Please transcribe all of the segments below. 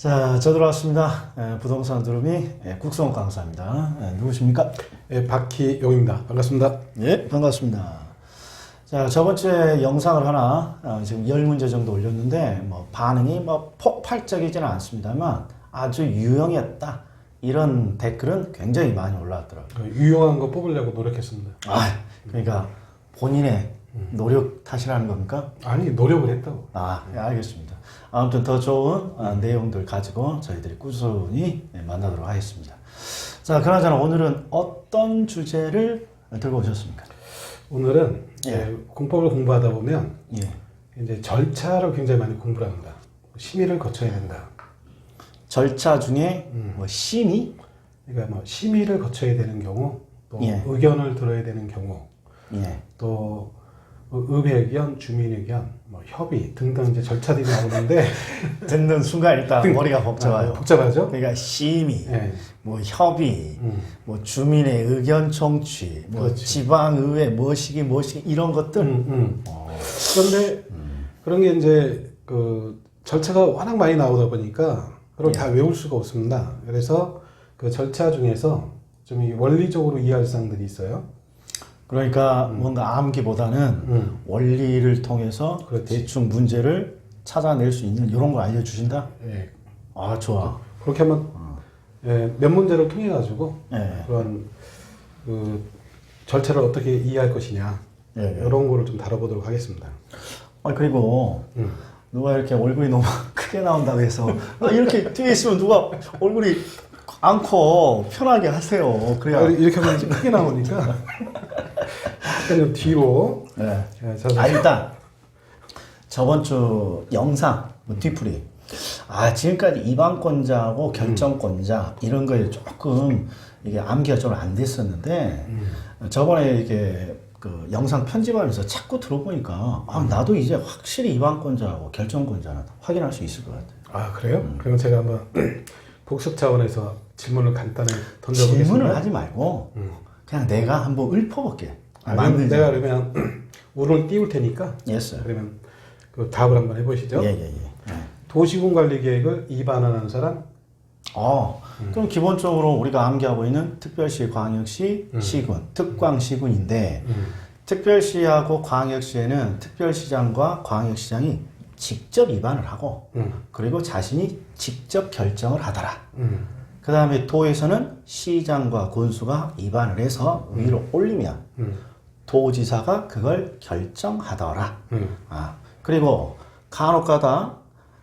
자, 저 들어왔습니다. 에, 부동산 두루미 에, 국성호 강사입니다. 에, 누구십니까? 예, 박희용입니다. 반갑습니다. 예, 반갑습니다. 자, 저번 주에 영상을 하나 어, 지금 열 문제 정도 올렸는데 뭐 반응이 뭐 폭발적이지는 않습니다만 아주 유용했다 이런 댓글은 굉장히 많이 올라왔더라고요. 그 유용한 거 뽑으려고 노력했습니다. 아, 그러니까 본인의 노력 탓이라는 겁니까? 아니 노력을 했다고. 아, 예, 알겠습니다. 아무튼 더 좋은 아, 내용들 가지고 저희들이 꾸준히 예, 만나도록 하겠습니다. 자, 그나저나 오늘은 어떤 주제를 들고 오셨습니까? 오늘은 예. 예, 공법을 공부하다 보면 예. 이제 절차를 굉장히 많이 공부를 합니다. 심의를 거쳐야 된다. 절차 중에 음. 뭐 심의? 그러니까 뭐 심의를 거쳐야 되는 경우, 또 예. 의견을 들어야 되는 경우, 예. 또 의회 의견, 주민 의견, 뭐 협의 등등 이제 절차들이 나오는데 듣는 순간 일단 머리가 복잡해요. 아, 복잡하죠? 그러니까 심의, 예. 뭐 협의, 음. 뭐 주민의 의견 청취, 뭐 그렇지. 지방의회 뭐시기 뭐시기 이런 것들. 음, 음. 어, 그런데 그런 게 이제 그 절차가 워낙 많이 나오다 보니까 그걸 예. 다 외울 수가 없습니다. 그래서 그 절차 중에서 좀이 원리적으로 이해할 사항들이 있어요. 그러니까 뭔가 암기보다는 음. 원리를 통해서 그렇지. 대충 문제를 찾아낼 수 있는 이런 걸 알려주신다? 예. 아, 좋아. 그렇게 하면 예, 몇 문제를 통해 가지고 예. 그런 그 절차를 어떻게 이해할 것이냐 예, 예. 이런 거를 좀 다뤄보도록 하겠습니다. 아, 그리고 음. 누가 이렇게 얼굴이 너무 크게 나온다고 해서 아, 이렇게 뒤에 있으면 누가 얼굴이 않고 편하게 하세요. 그래야. 아, 이렇게 하면 좀 크게 나오니까 약간 좀 뒤로 네. 예, 자, 아, 일단 저번 주 영상 뭐 뒤풀이 아 지금까지 입안권자하고 결정권자 이런 거에 조금 이게 암기가 좀 안 됐었는데 저번에 이게 그 영상 편집하면서 자꾸 들어보니까 아 나도 이제 확실히 입안권자하고 결정권자는 확인할 수 있을 것 같아요. 아 그래요? 그럼 제가 한번 복습 차원에서 질문을 간단히 던져보겠습니다. 질문을 하지 말고 음. 그냥 내가 한번 읊어볼게. 아, 만들자. 내가 그러면 울을 띄울 테니까 예스. 그러면 그 답을 한번 해보시죠. 예예예. 예, 예. 도시군 관리 계획을 입안하는 사람 어, 그럼 기본적으로 우리가 암기하고 있는 특별시, 광역시, 시군, 특광시군인데 음. 특별시하고 광역시에는 특별시장과 광역시장이 직접 입안을 하고 음. 그리고 자신이 직접 결정을 하더라. 음. 그 다음에 도에서는 시장과 군수가 입안을 해서 위로 올리면 음. 도지사가 그걸 결정하더라. 음. 아, 그리고 간혹가다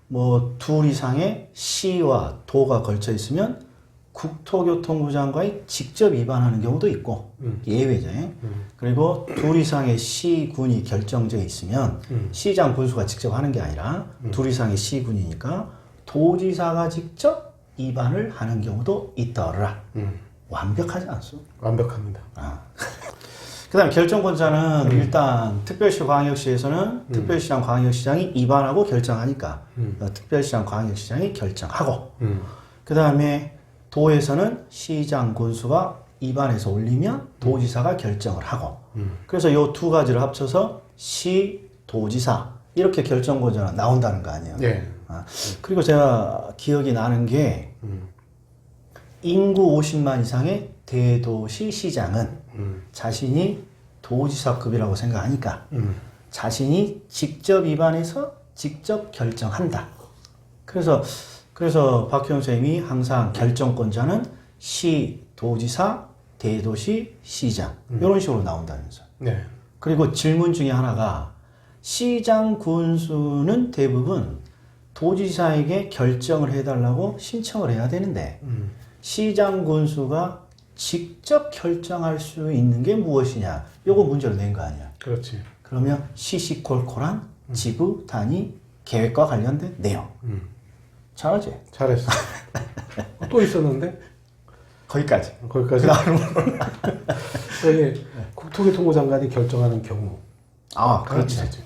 뭐 둘 이상의 시와 도가 걸쳐 있으면 국토교통부 장관이 직접 위반하는 경우도 있고 음. 예외죠. 음. 그리고 둘 이상의 시군이 결정돼 있으면 음. 시장 군수가 직접 하는 게 아니라 둘 이상의 시군이니까 도지사가 직접 위반을 하는 경우도 있더라. 음. 완벽하지 않소? 완벽합니다. 아. 그다음 결정권자는 일단 특별시 광역시에서는 특별시장 광역시장이 입안하고 결정하니까 음. 어, 특별시장 광역시장이 결정하고 음. 그다음에 도에서는 시장 군수가 입안해서 올리면 도지사가 결정을 하고 음. 그래서 요 두 가지를 합쳐서 시 도지사 이렇게 결정권자가 나온다는 거 아니에요. 예. 아, 그리고 제가 기억이 나는 게 음. 인구 50만 이상의 대도시 시장은 음. 자신이 도지사급이라고 생각하니까 음. 자신이 직접 입안해서 직접 결정한다. 그래서 그래서 박희영 선생님이 항상 결정권자는 시, 도지사, 대도시, 시장 이런 식으로 나온다면서. 네. 그리고 질문 중에 하나가 시장 군수는 대부분 도지사에게 결정을 해달라고 신청을 해야 되는데 음. 시장 군수가 직접 결정할 수 있는 게 무엇이냐? 요거 문제로 낸거 아니야. 그렇지. 그러면 시시콜콜한 지구 단위 계획과 관련된 내용. 음. 잘하지? 잘했어. 또 있었는데 거기까지. 거기까지. 여기 국토교통부 장관이 결정하는 경우. 아, 그렇지. 그렇지.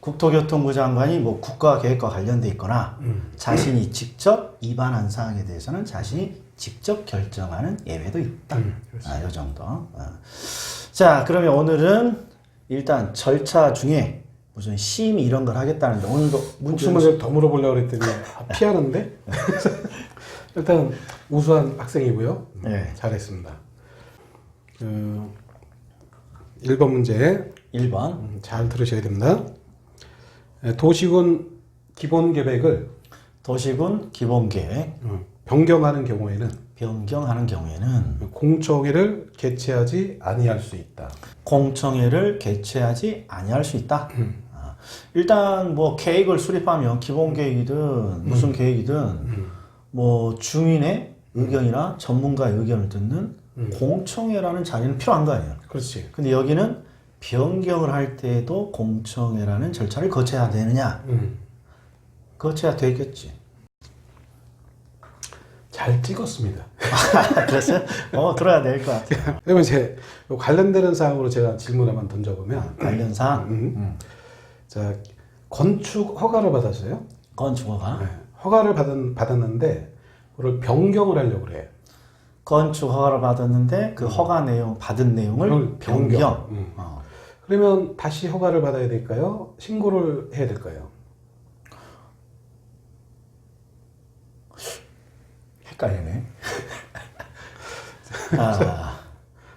국토교통부 장관이 뭐 국가 계획과 관련돼 있거나 음. 자신이 직접 입안한 사항에 대해서는 자신이 직접 결정하는 예외도 있다. 음, 아, 요 정도. 어. 자, 그러면 오늘은 일단 절차 중에 무슨 심의 이런 걸 하겠다는데 오늘도 문제 복수문제를 더 물어보려고 그랬더니 아, 피하는데 일단 우수한 학생이고요. 네. 잘했습니다. 그 1번 문제 1번 음, 잘 들으셔야 됩니다. 에, 도시군 기본 계획을 도시군 기본 계획 어, 변경하는 경우에는 변경하는 경우에는 공청회를 개최하지 아니할 수 있다. 공청회를 개최하지 아니할 수 있다. 아, 일단 뭐 계획을 수립하면 기본 계획이든 무슨 계획이든 뭐 주민의 의견이나 전문가의 의견을 듣는 공청회라는 자리는 필요한 거 아니에요. 그렇지. 근데 여기는 변경을 할 때도 공청회라는 절차를 거쳐야 되느냐? 음, 거쳐야 되겠지. 잘 찍었습니다. 그래서 어 들어야 될 것 같아요. 그러면 이제 요 관련되는 사항으로 제가 질문 한번 던져보면 관련 사항 음. 자 건축 허가를 받았어요. 건축허가 네. 허가를 받은, 받았는데 그걸 변경을 하려고 그래. 건축 허가를 받았는데 그 허가 내용 받은 내용을 변경. 변경. 음. 어. 그러면 다시 허가를 받아야 될까요? 신고를 해야 될까요? 헷갈리네. 아,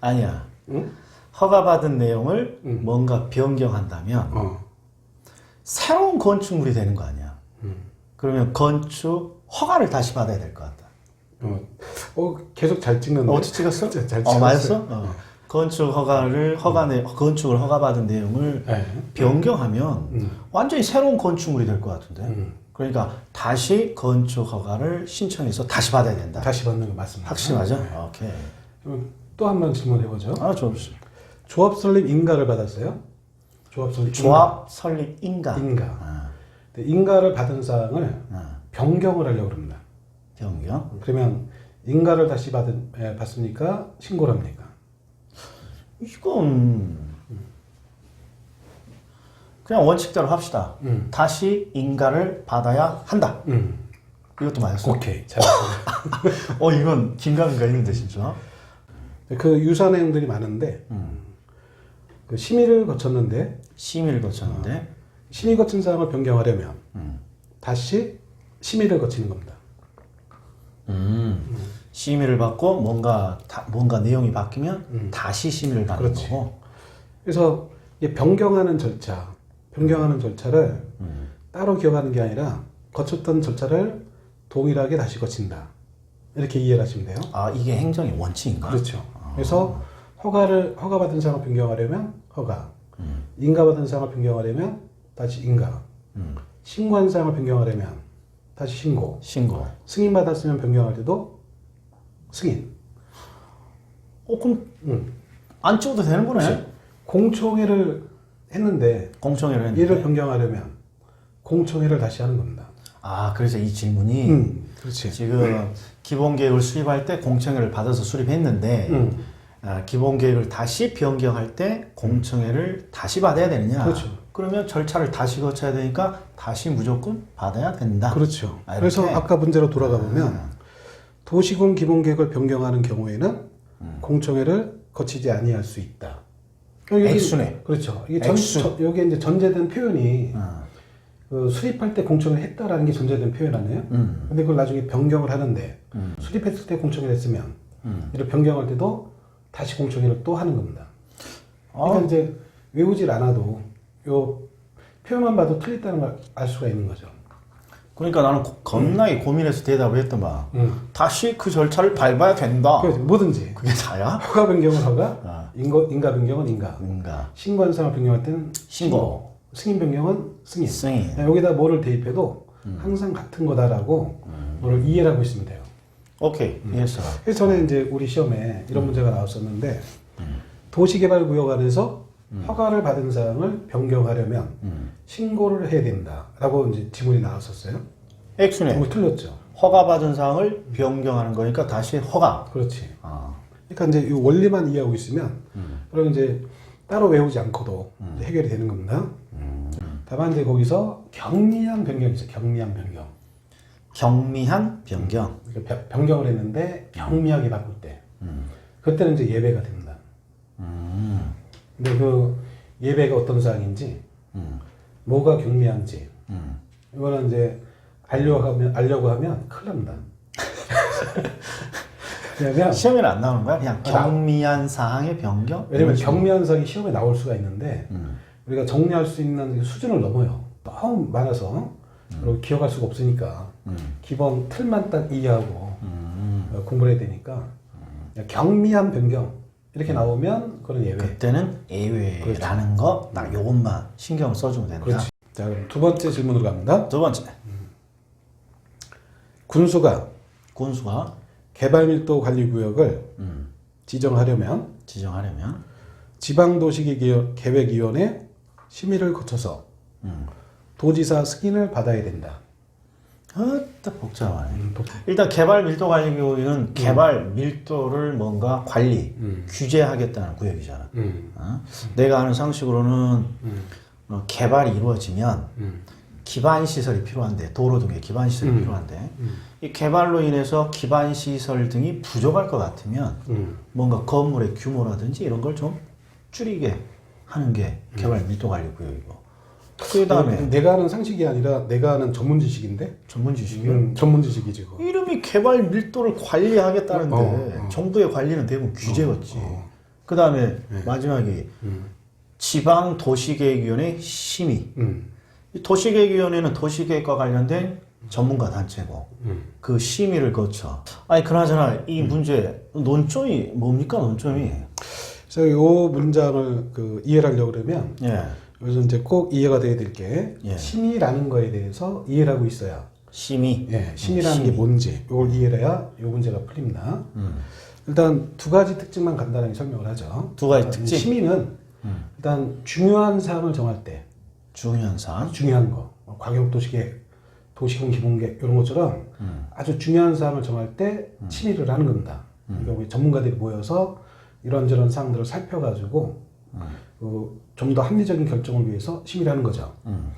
아니야. 응? 허가 받은 내용을 음. 뭔가 변경한다면 어. 새로운 건축물이 되는 거 아니야. 음. 그러면 건축 허가를 다시 받아야 될 것 같다. 어. 어, 계속 잘 찍는데. 어디 찍었어? 잘, 잘 어. 맞았어? 어. 건축 허가를 허가 내 건축을 허가받은 내용을 네. 변경하면 음. 완전히 새로운 건축물이 될 것 같은데. 음. 그러니까 다시 건축 허가를 신청해서 다시 받아야 된다. 다시 받는 거 맞습니다. 확실하죠? 네. 오케이. 또한 번 질문해 보죠. 아, 좋습니다. 조합 설립 인가를 받았어요? 조합 설립 조합 설립 인가. 인가. 아, 근데 인가를 받은 사항을 아, 변경을 하려고 합니다. 변경. 그러면 인가를 다시 받은, 에, 받습니까? 신고를 합니까? 이건 그냥 원칙대로 합시다. 음. 다시 인가를 받아야 한다. 음. 이것도 맞았어. 오케이. 잘했어요. 어, 이건 긴가민가 있는데 진짜. 그 유사 내용들이 많은데 음. 그 심의를 거쳤는데 심의를 거쳤는데 심의 거친 사항을 변경하려면 음. 다시 심의를 거치는 겁니다. 음. 심의를 받고 뭔가 다- 뭔가 내용이 바뀌면 다시 심의를 받는 음. 그렇지. 거고. 그래서 이 변경하는 절차, 변경하는 절차를 음. 따로 기억하는 게 아니라 거쳤던 절차를 동일하게 다시 거친다. 이렇게 이해를 하시면 돼요. 아, 이게 행정의 원칙인가? 그렇죠. 그래서 허가를 허가받은 사항을 변경하려면 허가, 음. 인가받은 사항을 변경하려면 다시 인가, 음. 신고한 사항을 변경하려면 다시 신고, 신고. 승인 받았으면 변경할 때도 승인. 어, 그럼 음. 안 찍어도 되는 거네. 그렇지. 공청회를 했는데 공청회를 했는데. 얘를 변경하려면 공청회를 다시 하는 겁니다. 아, 그래서 이 질문이 음, 그렇지. 지금 기본 계획을 수립할 때 공청회를 받아서 수립했는데 음, 아, 기본 계획을 다시 변경할 때 공청회를 다시 받아야 되느냐? 그렇죠. 그러면 절차를 다시 거쳐야 되니까 다시 무조건 받아야 된다. 그렇죠. 아, 그래서? 아까 문제로 돌아가 보면 도시군 기본 계획을 변경하는 경우에는 공청회를 거치지 아니할 수 있다. 여기- 액수네. 그렇죠. 이게 전, 액수. 저- 여기 이제 전제된 표현이 어. 그 수립할 때 공청회를 했다라는 게 전제된 표현 아니에요? 음. 근데 그걸 나중에 변경을 하는데 음. 수립했을 때 공청회를 했으면 음. 이를 변경할 때도 다시 공청회를 또 하는 겁니다. 그러니까 어. 이제 외우질 않아도 요 표현만 봐도 틀렸다는 걸 알 수가 있는 거죠. 그러니까 나는 고- 겁나게 고민해서 대답을 했더만 음. 다시 그 절차를 밟아야 된다. 그래서 뭐든지 그게 다야? 허가 변경은 허가, 아. 인가, 인가 변경은 인가, 뭔가 신고한 사항을 변경할 때는 신고. 승인 변경은 승인. 승인. 여기다 뭐를 대입해도 음. 항상 같은 거다라고 뭐를 이해를 하고 있으면 돼요. 오케이 이해했어. 그래서 전에 이제 우리 시험에 이런 음. 문제가 나왔었는데 도시개발구역 안에서 허가를 받은 사항을 변경하려면 음. 신고를 해야 된다라고 이제 지문이 나왔었어요. 액수네. 이거 틀렸죠. 허가받은 사항을 변경하는 거니까 다시 허가. 그렇지. 아. 그러니까 이제 이 원리만 이해하고 있으면 음. 그럼 이제 따로 외우지 않고도 이제 해결이 되는 겁니다. 음. 다만 이제 거기서 경미한 변경이 있어요. 경미한 변경. 경미한 변경. 그러니까 변- 변경을 했는데 경미하게 바꿀 때 음. 그때는 이제 예배가 됩니다. 음. 근데 그 예배가 어떤 사항인지 음. 뭐가 경미한지 음. 이거는 이제 알려고 하면 알려고 하면 큰일 납니다. 왜냐면 시험에는 안 나오는 거야? 그냥 아, 나- 경미한 사항의 변경? 왜냐면 식으로? 경미현상이 시험에 나올 수가 있는데 음. 우리가 정리할 수 있는 수준을 넘어요. 너무 많아서 그리고 기억할 수가 없으니까 음. 기본 틀만 딱 이해하고 음. 어, 공부를 해야 되니까 경미한 변경 이렇게 나오면 그건 예외. 그때는 예외라는 거딱 요것만 신경을 써주면 된다. 그렇지. 자 그럼 두 번째 질문으로 갑니다. 두 번째 군수가 군수가 개발밀도 관리구역을 음. 지정하려면 지정하려면 지방도시계획위원회 심의를 거쳐서 음. 도지사 승인을 받아야 된다. 어따 복잡하네. 일단 개발 밀도 관리 구역은 개발 밀도를 뭔가 관리 음. 규제하겠다는 구역이잖아. 음. 어? 내가 아는 상식으로는 음. 어, 개발이 이루어지면 음. 기반 시설이 필요한데 도로 등의 기반 시설이 음. 필요한데 음. 이 개발로 인해서 기반 시설 등이 부족할 것 같으면 음. 뭔가 건물의 규모라든지 이런 걸 좀 줄이게 하는 게 음. 개발 밀도 관리 구역이고 그 다음에 내가 하는 상식이 아니라 내가 하는 전문 지식인데 전문 지식이 음, 전문 지식이지 그거. 이름이 개발 밀도를 관리하겠다는데 어, 어. 정부의 관리는 대부분 규제였지. 어. 그 다음에 마지막이 음. 지방 도시계획위원회 심의. 음. 이 도시계획위원회는 도시계획과 관련된 전문가 단체고 음. 그 심의를 거쳐. 아니 그나저나 이 문제 논점이 뭡니까 논점이? 그래서 이 문장을 그 이해를 하려고 그러면 예. 여기서 이제 꼭 이해가 돼야 될게 예. 심의라는 거에 대해서 이해를 하고 있어야 심의. 예, 심의라는 게 뭔지 이걸 이해를 해야 이 문제가 풀립니다. 음. 일단 두 가지 특징만 간단하게 설명을 하죠. 두 가지 어, 특징. 심의는 음. 일단 중요한 사항을 정할 때 중요한 사안. 중요한 거, 뭐 과격 도시계획, 도시공 기본계획 이런 것처럼 음. 아주 중요한 사항을 정할 때 심의를 하는 겁니다. 그러니까 우리 전문가들이 모여서 이런저런 사항들을 살펴가지고 그 좀 더 합리적인 결정을 위해서 심의를 하는 거죠. 음.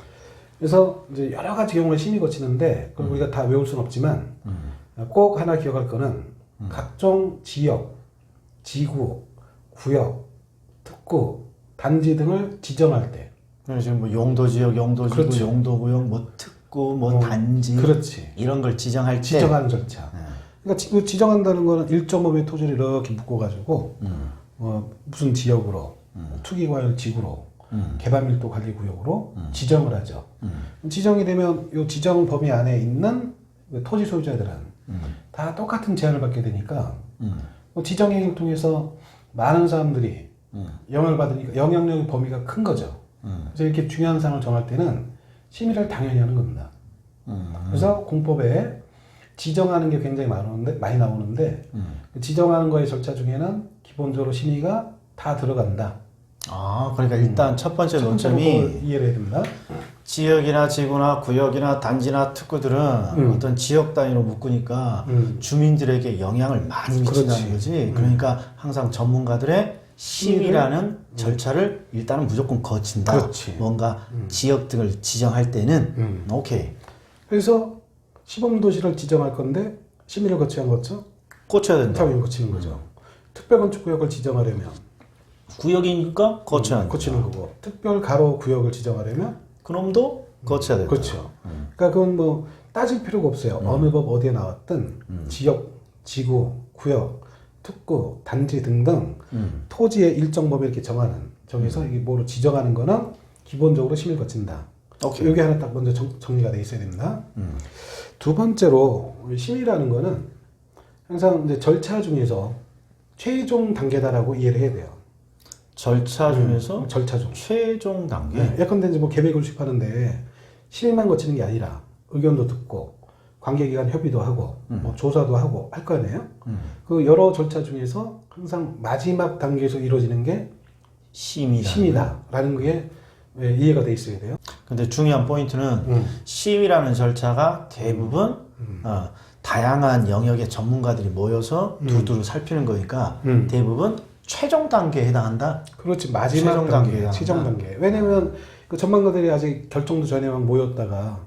그래서 이제 여러 가지 경우를 심의 거치는데 그걸 우리가 다 외울 수는 없지만 음. 꼭 하나 기억할 거는 각종 지역, 지구, 구역, 특구, 단지 등을 지정할 때 그래서 지금 뭐 용도 지역, 용도 지구, 그렇죠. 용도 구역, 뭐 특구, 뭐 어, 단지 그렇지. 이런 걸 지정할 때 지정하는 절차. 네. 그러니까 지, 그 지정한다는 거는 일정 범위의 토지를 이렇게 묶어 가지고 음. 어, 무슨 지역으로 투기과열 지구로 음. 개발밀도 관리 구역으로 지정을 하죠. 음. 지정이 되면 이 지정 범위 안에 있는 그 토지 소유자들은 음. 다 똑같은 제한을 받게 되니까 음. 뭐 지정행위를 통해서 많은 사람들이 음. 영향을 받으니까 영향력의 범위가 큰 거죠. 음. 그래서 이렇게 중요한 사항을 정할 때는 심의를 당연히 하는 겁니다. 음. 그래서 공법에 지정하는 게 굉장히 많은데 많이 나오는데 음. 그 지정하는 거의 절차 중에는 기본적으로 심의가 다 들어간다. 아, 그러니까 일단 첫 번째 논점이 그걸 이해를 해야 됩니다. 지역이나 지구나 구역이나 단지나 특구들은 음. 어떤 지역 단위로 묶으니까 음. 주민들에게 영향을 많이 미친다는 그렇지. 음. 거지. 그러니까 항상 전문가들의 심의라는 절차를 일단은 무조건 거친다. 그렇지. 뭔가 지역 등을 지정할 때는 음. 오케이 그래서 시범 도시를 지정할 건데 심의를 거쳐야 거쳐 고쳐야 된다. 타임을 거치는 거죠. 특별 건축 구역을 지정하려면 구역이니까 거쳐야 된다. 거치는 거고 특별 가로 구역을 지정하려면 그놈도 거쳐야 된다. 그렇죠. 그러니까 그건 뭐 따질 필요가 없어요. 어느 법 어디에 나왔든 지역, 지구, 구역, 특구, 단지 등등 음. 토지의 일정 범위 이렇게 정하는 정해서 이게 뭐로 지정하는 거는 기본적으로 심의를 거친다. 오케이. 여기 하나 딱 먼저 정, 정리가 돼 있어야 됩니다. 음. 두 번째로 심의라는 거는 항상 이제 절차 중에서 최종 단계다라고 이해를 해야 돼요. 절차 중에서 음, 절차 중. 최종 단계. 네. 예컨대 이제 뭐 계획을 수립하는데 심의만 거치는 게 아니라 의견도 듣고 관계기관 협의도 하고 뭐 조사도 하고 할 거 아니에요. 음. 그 여러 절차 중에서 항상 마지막 단계에서 이루어지는 게 심의다. 심의다라는 게 예, 이해가 돼 있어야 돼요. 근데 중요한 포인트는 음. 심의라는 절차가 대부분 어, 다양한 영역의 전문가들이 모여서 두두루 살피는 거니까 음. 대부분 최종 단계에 해당한다. 그렇지 마지막 최종 단계, 단계에 최종. 단계. 왜냐면 그 전문가들이 아직 결정도 전에 막 모였다가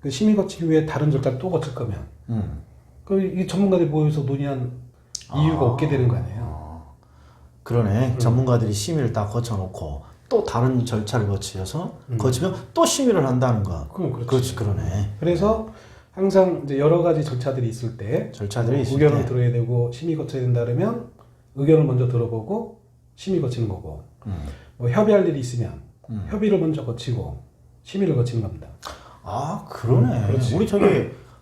그 심의 거치기 위해 다른 절차를 또 거칠 거면 음. 그이 전문가들이 모여서 논의한 이유가 없게 되는 거 아니에요. 그러네. 전문가들이 심의를 다 거쳐놓고 또 다른 절차를 거치어서 거치면 또 심의를 한다는 거. 그럼 그렇지. 그렇지, 그러네. 그래서 항상 이제 여러 가지 절차들이 있을 때 절차들이 있을 의견을 때. 들어야 되고 심의 거쳐야 된다 그러면 의견을 먼저 들어보고 심의 거치는 거고 음. 뭐 협의할 일이 있으면 협의를 먼저 거치고 심의를 거치는 겁니다. 아, 그러네. 음, 그렇지. 우리 저기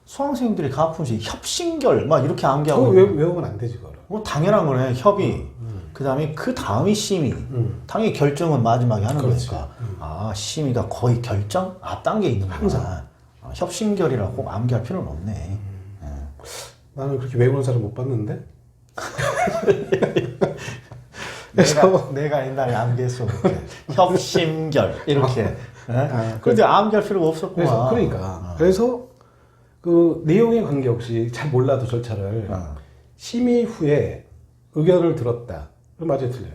수강생들이 가끔씩 협신결 막 이렇게 암기하고. 외, 외우면 안 되지 그거를. 뭐 당연한 거네. 협의. 그 다음에 그 다음이 심의. 음. 당연히 결정은 마지막에 하는 그렇지. 거니까. 아, 심의가 거의 결정 앞단계에 있는. 항상. 아, 협신결이라고 꼭 암기할 필요는 없네. 나는 그렇게 외우는 사람 못 봤는데. 내가, 내가 옛날에 암기했어. 그렇게. 협심결. 이렇게. 예? 아, 그런데 암기할 필요가 없었구나. 그래서 그러니까 그래서 그 내용에 관계없이 잘 몰라도 절차를 어. 심의 후에 의견을 들었다. 그럼 맞아요, 틀려요.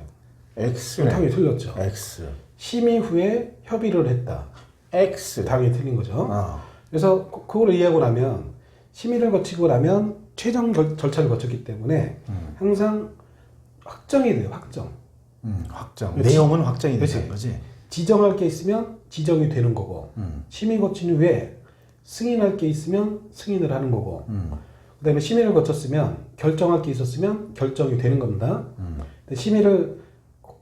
X네. 당연히 틀렸죠. X. 심의 후에 협의를 했다. X. 당연히 틀린 거죠. 어. 그래서 그- 그걸 이해하고 나면 심의를 거치고 나면 최종 결- 절차를 거쳤기 때문에 음. 항상 확정이 돼요. 확정. 음, 확정. 그렇지. 내용은 확정이. 되는 거지. 지정할 게 있으면 지정이 되는 거고 음. 심의 거친 후에 승인할 게 있으면 승인을 하는 거고 음. 그다음에 심의를 거쳤으면 결정할 게 있었으면 결정이 되는 겁니다. 음. 심의를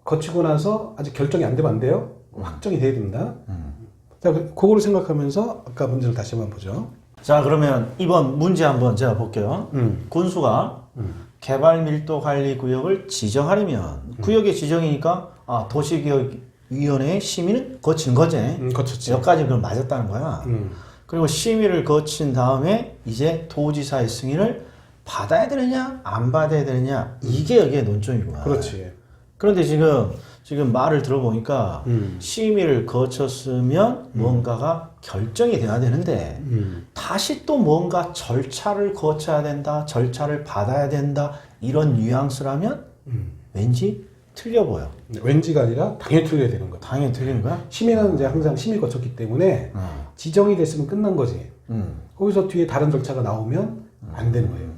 거치고 나서 아직 결정이 안 되면 안 돼요. 확정이 돼야 됩니다. 음. 자, 그- 그거를 생각하면서 아까 문제를 다시 한번 보죠. 자, 그러면 이번 문제 한번 제가 볼게요. 음. 군수가 음. 개발 밀도 관리 구역을 지정하려면 구역의 지정이니까 아, 도시개혁위원회의 심의는 거친 거지. 음, 거쳤지. 여기까지 그럼 맞았다는 거야. 음. 그리고 심의를 거친 다음에 이제 도지사의 승인을 받아야 되느냐 안 받아야 되느냐 이게 여기에 논점이구나. 그렇지. 그런데 지금 지금 말을 들어보니까 음. 심의를 거쳤으면 뭔가가 결정이 돼야 되는데 음. 다시 또 뭔가 절차를 거쳐야 된다, 절차를 받아야 된다 이런 뉘앙스라면 음. 왠지 틀려 보여. 왠지가 아니라 당연히 틀려야 되는 거다. 당연히 틀리는 거야? 심의는 이제 항상 심의 거쳤기 때문에 어. 지정이 됐으면 끝난 거지. 음. 거기서 뒤에 다른 절차가 나오면 안 되는 거예요.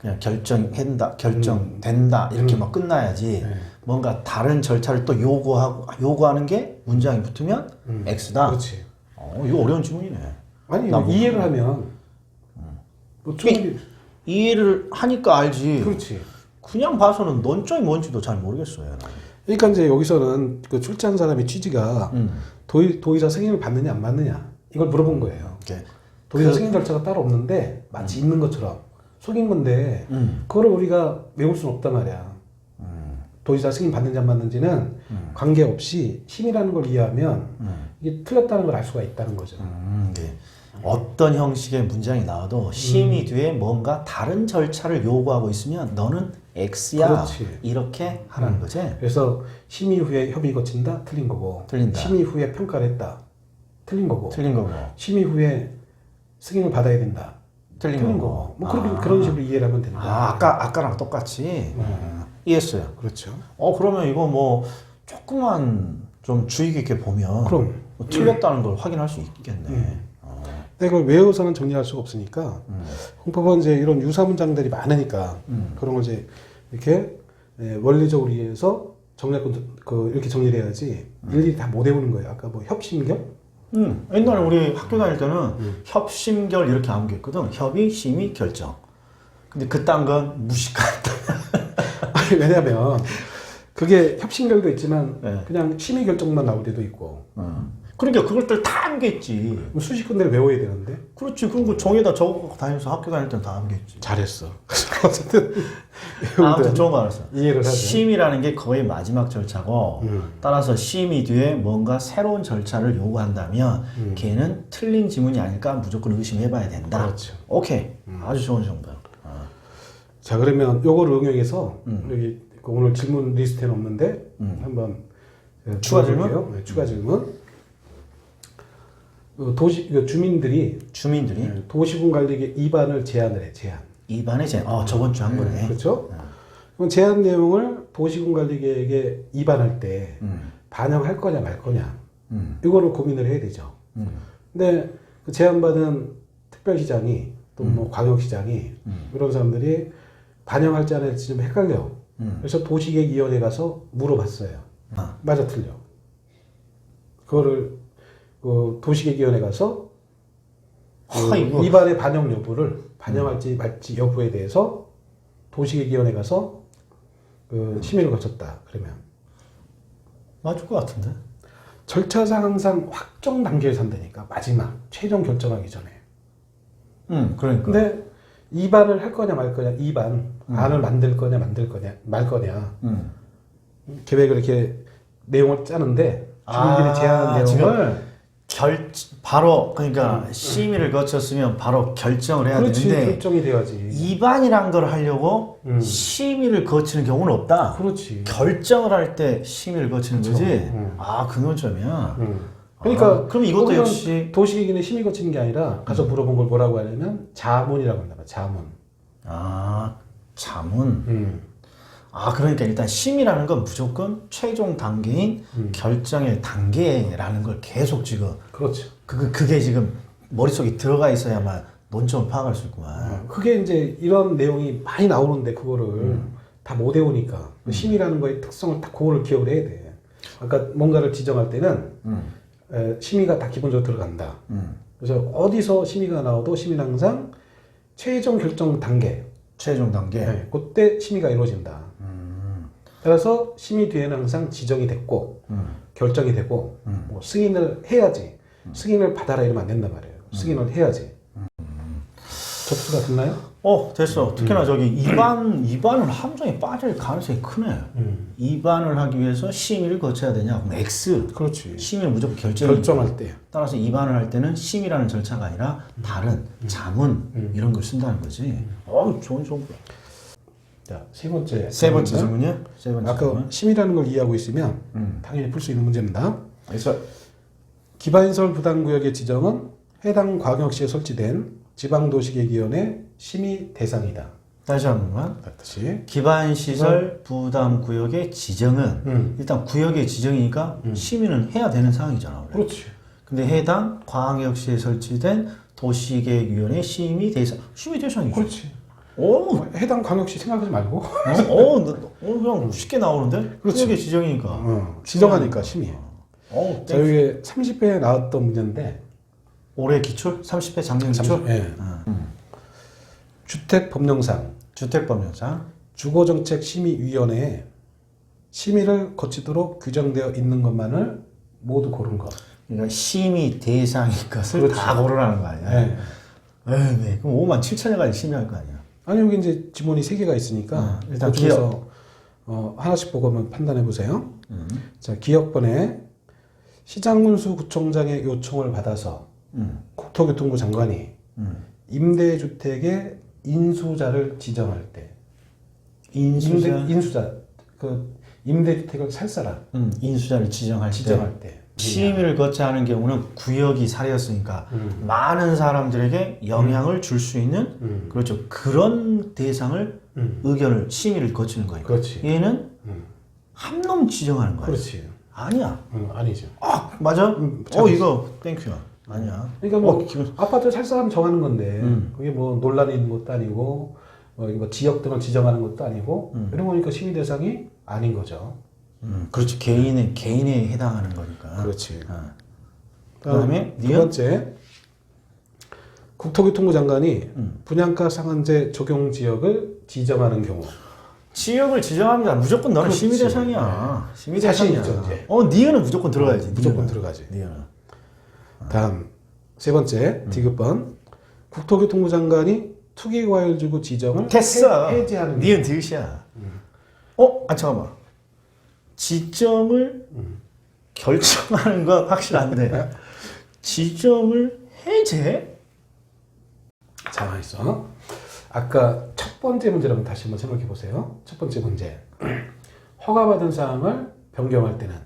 그냥 결정한다, 결정된다 이렇게 막 끝나야지. 네. 뭔가 다른 절차를 또 요구하고 요구하는 게 문장이 붙으면 음. X다. 그렇지. 어, 이거 어려운 질문이네. 아니 나 뭐- 이해를 하면 뭐 충분히 이해를 하니까 알지. 그렇지. 그냥 봐서는 논점이 뭔지도 잘 모르겠어요. 그러니까 이제 여기서는 그 출제한 사람의 취지가 음. 도의, 도의사 승인을 받느냐 안 받느냐 이걸 물어본 거예요. 이렇게. 도의사 그- 승인 절차가 따로 없는데 마치 있는 것처럼 속인 건데 음. 그거를 우리가 외울 수는 없단 말이야. 음. 도의사 승인 받는지 안 받는지는 관계없이 심의라는 걸 이해하면 음. 이게 틀렸다는 걸 알 수가 있다는 거죠. 음, 네. 어떤 형식의 문장이 나와도 심의 뒤에 뭔가 다른 절차를 요구하고 있으면 너는 X야 그렇지. 이렇게 하라는 거지. 그래서 심의 후에 협의 거친다 틀린 거고 틀린다. 심의 후에 평가를 했다 틀린 거고 틀린 거고 심의 후에 승인을 받아야 된다 틀린, 틀린 거고. 거고 뭐 그렇게 아. 그런 식으로 이해를 하면 된다. 아, 아까 아까랑 똑같이 음, 이해했어요. 그렇죠. 어 그러면 이거 뭐 조금만 좀 주의 깊게 보면 그럼 뭐 틀렸다는 걸 확인할 수 있겠네. 음. 어. 근데 이걸 외워서는 정리할 수가 없으니까 음. 공법은 이제 이런 유사 문장들이 많으니까 음. 그런 걸 이제 이렇게 예, 원리적으로 이해해서 정리할 그 이렇게 정리를 해야지 음. 일일이 다 못 외우는 거예요. 아까 뭐 협심경 음, 옛날에 우리 학교 다닐 때는 음. 협심결 이렇게 암기했거든. 협의, 심의, 결정. 근데 그딴 건 무식하다. 아니 왜냐면 그게 협심결도 있지만 네. 그냥 심의 결정만 나올 때도 있고 어. 그러니까 그것들 다 암기했지. 수십 군데를 외워야 되는데 그렇지. 그리고 그 종에다 적어갖고 다니면서 학교 다닐 때는 다 암기했지. 잘했어. 어쨌든 아무튼 좋은 거 알았어. 이해를 하죠. 심의라는 게 거의 마지막 절차고 음. 따라서 심의 뒤에 뭔가 새로운 절차를 요구한다면 음. 걔는 틀린 지문이 아닐까 무조건 의심해봐야 된다. 그렇죠. 오케이. 아주 좋은 정보야. 어. 자 그러면 요거를 응용해서 음. 여기 그 오늘 질문 리스트에는 없는데 음. 한번 예, 추가. 질문? 네, 추가 질문. 그 도시 그 주민들이 주민들이 예, 도시군 관리계 입안을 제안을 해 제안. 입안에 제, 어, 저번 주 한 거네. 그렇죠? 어. 그럼 제안 내용을 도시군 관리계에게 입안할 때 음. 반영할 거냐 말 거냐 음. 이거를 고민을 해야 되죠. 음. 근데 그 제안받은 특별시장이 또 뭐 광역시장이 음. 이런 사람들이 반영할지 안 할지 좀 헷갈려. 음. 그래서 도시계획위원회 가서 물어봤어요. 아. 맞아 틀려. 그거를 그 도시계획위원회 가서 그 아이고. 위반의 반영 여부를 반영할지 말지 여부에 대해서 도시계획위원회 가서 그 심의를 거쳤다. 그러면 맞을 것 같은데. 절차상 항상 확정 단계에서 한다니까 마지막 최종 결정하기 전에. 응, 그러니까. 근데 이반을 할 거냐 말 거냐 이반 안을 만들 거냐 만들 거냐 말 거냐 응. 계획을 이렇게 내용을 짜는데 주민들이 아, 제안한 내용을 결 바로 그러니까 심의를 거쳤으면 바로 결정을 해야 그렇지 되는데 결정이 돼야지. 입안이란 걸 하려고 음. 심의를 거치는 경우는 없다. 그렇지. 결정을 할 때 심의를 거치는 그렇죠. 거지. 음. 아, 그 논점이야. 음. 그러니까 아, 그럼 이것도 역시- 도시계획위는 심의 거치는 게 아니라 가서 물어본 걸 뭐라고 하냐면 자문이라고 한다. 자문. 아, 자문. 음. 아, 그러니까 일단 심의라는 건 무조건 최종 단계인 음. 결정의 단계라는 걸 계속 지금 그렇죠. 그 그게 지금 머릿속에 들어가 있어야만 논점을 파악할 수 있구만. 어, 그게 이제 이런 내용이 많이 나오는데 그거를 음. 다 못 외우니까 심의라는 거의 특성을 딱 그거를 기억을 해야 돼. 아까 뭔가를 지정할 때는 음. 에, 심의가 다 기본적으로 들어간다. 음. 그래서 어디서 심의가 나와도 심의는 항상 최종 결정 단계, 최종 단계. 네, 그때 심의가 이루어진다. 음. 따라서 심의 뒤에는 항상 지정이 됐고 음. 결정이 되고 음. 뭐 승인을 해야지 승인을 받아라 이러면 안 된단 말이에요. 승인을 해야지. 접수가 됐나요? 어, 됐어. 특히나 저기 입안 입안을 함정에 빠질 가능성이 크네. 음. 입안을 하기 위해서 심의를 거쳐야 되냐? 그럼 X. 그렇지. 심의는 무조건 결정. 결정할 때. 따라서 입안을 할 때는 심의라는 절차가 아니라 다른 자문 음. 이런 걸 쓴다는 거지. 어, 좋은 정보. 자, 세 번째. 세 번째 질문이요? 세 번째 아까 질문. 심의라는 걸 이해하고 있으면 음. 당연히 풀 수 있는 문제입니다. 그래서 기반시설 부담구역의 지정은 해당 광역시에 설치된 지방도시계획위원회 심의 대상이다. 다시 한 번만. 다시. 기반 시설 부담 구역의 지정은 음. 일단 구역의 지정이니까 심의는 해야 되는 상황이잖아. 원래. 그렇지. 근데 해당 광역시에 설치된 도시계획위원회 심의 대상 심의 대상이죠. 그렇지. 오, 해당 광역시 생각하지 말고 어, 어, 너- 어, 그냥 쉽게 나오는데? 그렇지. 구역의 지정이니까. 어, 지정하니까 심의. 어, 자, 이게 30회에 나왔던 문제인데 올해 기출? 30회 작년 기출? 30, 예. 주택 법령상 주택법령상. 주거정책심의위원회에 심의를 거치도록 규정되어 있는 것만을 모두 고른 것. 그러니까 심의 대상인 것을 그렇지. 다 고르라는 거 아니야? 네. 에이, 네. 그럼 5만 7천여까지 심의할 거 아니야? 아니 여기 이제 지문이 세 개가 있으니까 어, 일단 그 중에서 어, 하나씩 보고 한번 판단해 보세요. 음. 자 기억번에 시장군수 구청장의 요청을 받아서 음. 국토교통부 장관이 음. 임대주택의 인수자를 지정할 때 인수자. 임대, 인수자 그 임대주택을 살 사람 음, 인수자를 지정할 때. 지정할 때 심의를 거쳐 하는 경우는 구역이 사려였으니까 음. 많은 사람들에게 영향을 줄 수 있는 음. 그렇죠 그런 대상을 음. 의견을 심의를 거치는 거니까 그렇지. 얘는 음. 한 놈 지정하는 거야 그렇지. 아니야 음, 아니죠. 아 맞아 음, 어. 이거 땡큐야 아니야 그러니까 뭐 어, 기분- 아파트 살 사람 정하는 건데 음. 그게 뭐 논란이 있는 것도 아니고 뭐 이거 지역 등을 지정하는 것도 아니고 음. 이런 거니까 심의 대상이 아닌 거죠. 음, 그렇지 개인의 개인에 해당하는 거니까 그렇지. 어. 그다음에 두 니은 번째 국토교통부 장관이 음. 분양가 상한제 적용 지역을 지정하는 경우 지역을 지정합니다 무조건 너는. 심의 대상이야 심의 대상이야 있죠, 이제. 어 니은은 무조건 들어가야지 무조건 니은은. 들어가지. 니은은 다음 세 번째 음. 디귿번 국토교통부 장관이 투기과열지구 지정을 됐어. 해, 해제하는. 니은 디귿이야. 어? 아 잠깐만. 지정을 결정하는 건 확실한데 지정을 해제? 가만 있어. 아까 첫 번째 문제라면 다시 한번 생각해 보세요. 첫 번째 문제. 허가받은 사항을 변경할 때는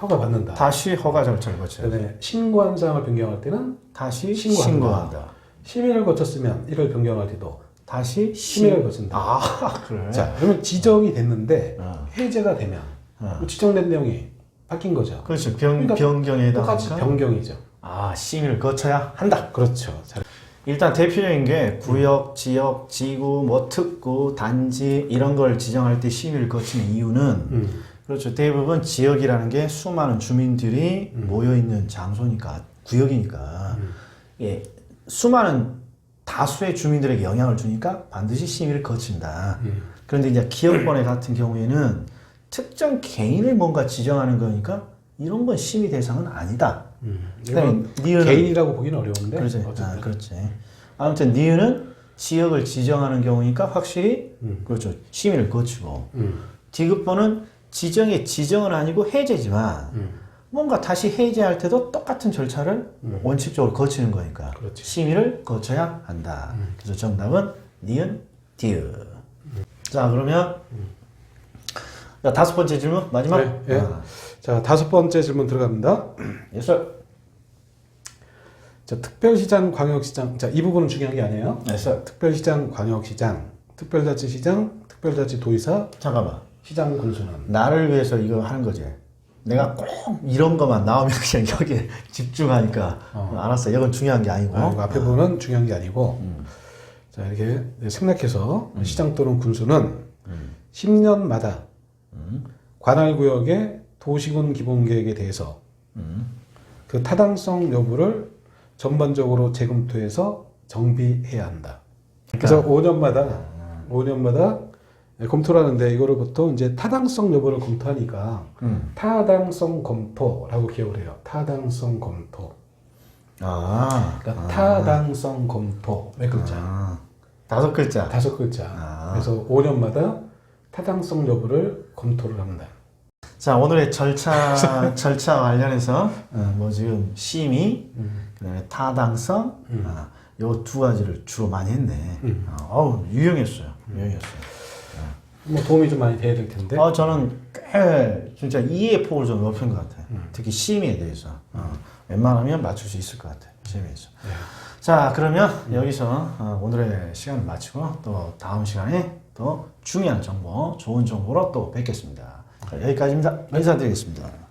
허가 받는다. 다시 허가 절차를 거쳐야 돼. 그다음에 신고한 사항을 변경할 때는 다시 신고한다. 신고한다. 심의를 거쳤으면 이걸 변경할 때도 다시 심의를 신- 거친다. 아 그래. 자, 그러면 지정이 됐는데 어. 해제가 되면 어. 그 지정된 내용이 바뀐 거죠. 그렇죠. 변, 그러니까 변경에 똑같이 해당하니까 변경이죠. 아 심의를 거쳐야 한다. 그렇죠. 자, 일단 대표적인 게 구역, 지역, 지구, 뭐 특구, 단지 이런 걸 지정할 때 심의를 거치는 이유는 음. 그렇죠. 대부분 지역이라는 게 수많은 주민들이 모여 있는 장소니까 구역이니까 예, 수많은 다수의 주민들에게 영향을 주니까 반드시 심의를 거친다. 그런데 이제 기업번에 같은 경우에는 특정 개인을 뭔가 지정하는 거니까 이런 건 심의 대상은 아니다. 음. 그다음에 니은은 개인이라고 보기는 어려운데 그렇지. 아, 그렇지. 아무튼 니은은 지역을 지정하는 경우니까 확실히 음. 그렇죠. 심의를 거치고 음. 디귿번은 지정의 지정은 아니고 해제지만 음. 뭔가 다시 해제할 때도 똑같은 절차를 원칙적으로 거치는 거니까 그렇지. 음. 심의를 거쳐야 한다. 그래서 정답은 니은 디귿. 자 그러면 자, 다섯 번째 질문 마지막. 네, 예. 아, 자 다섯 번째 질문 들어갑니다. 예스. 자 특별시장, 광역시장. 자이 부분은 중요한 게 아니에요. 예스. 특별시장, 광역시장, 특별자치시장, 특별자치도의사, 잠깐만. 시장 군수는 나를 위해서 이거 하는 거지. 내가 꼭 이런 것만 나오면 그냥 여기에 집중하니까 알았어. 이건 중요한 게 아니고. 아, 이거 앞에 부분은 중요한 게 아니고. 자 이렇게 생략해서 시장 또는 군수는 10년마다 관할구역의 도시군 기본계획에 대해서 그 타당성 여부를 전반적으로 재검토해서 정비해야 한다. 그래서 5년마다 5년마다 검토를 하는데 이거를 보통 이제 타당성 여부를 검토하니까 음. 타당성 검토라고 기억을 해요. 타당성 검토. 아, 그러니까 타당성 검토 몇 글자? 아, 다섯 글자. 다섯 글자. 아. 그래서 5년마다 타당성 여부를 검토를 합니다. 자 오늘의 절차 절차 관련해서 어, 뭐 지금 심의, 그다음에 타당성, 아, 요두 가지를 주로 많이 했네. 아, 어우 유용했어요. 유용했어요. 뭐 도움이 좀 많이 돼야 될 텐데. 어, 저는 꽤 진짜 이해 폭을 좀 넓힌 것 같아요. 특히 심의에 대해서. 어, 웬만하면 맞출 수 있을 것 같아요. 심의에서. 자, 그러면 여기서 어, 오늘의 시간을 마치고 또 다음 시간에 또 중요한 정보, 좋은 정보로 또 뵙겠습니다. 자, 여기까지입니다. 인사드리겠습니다.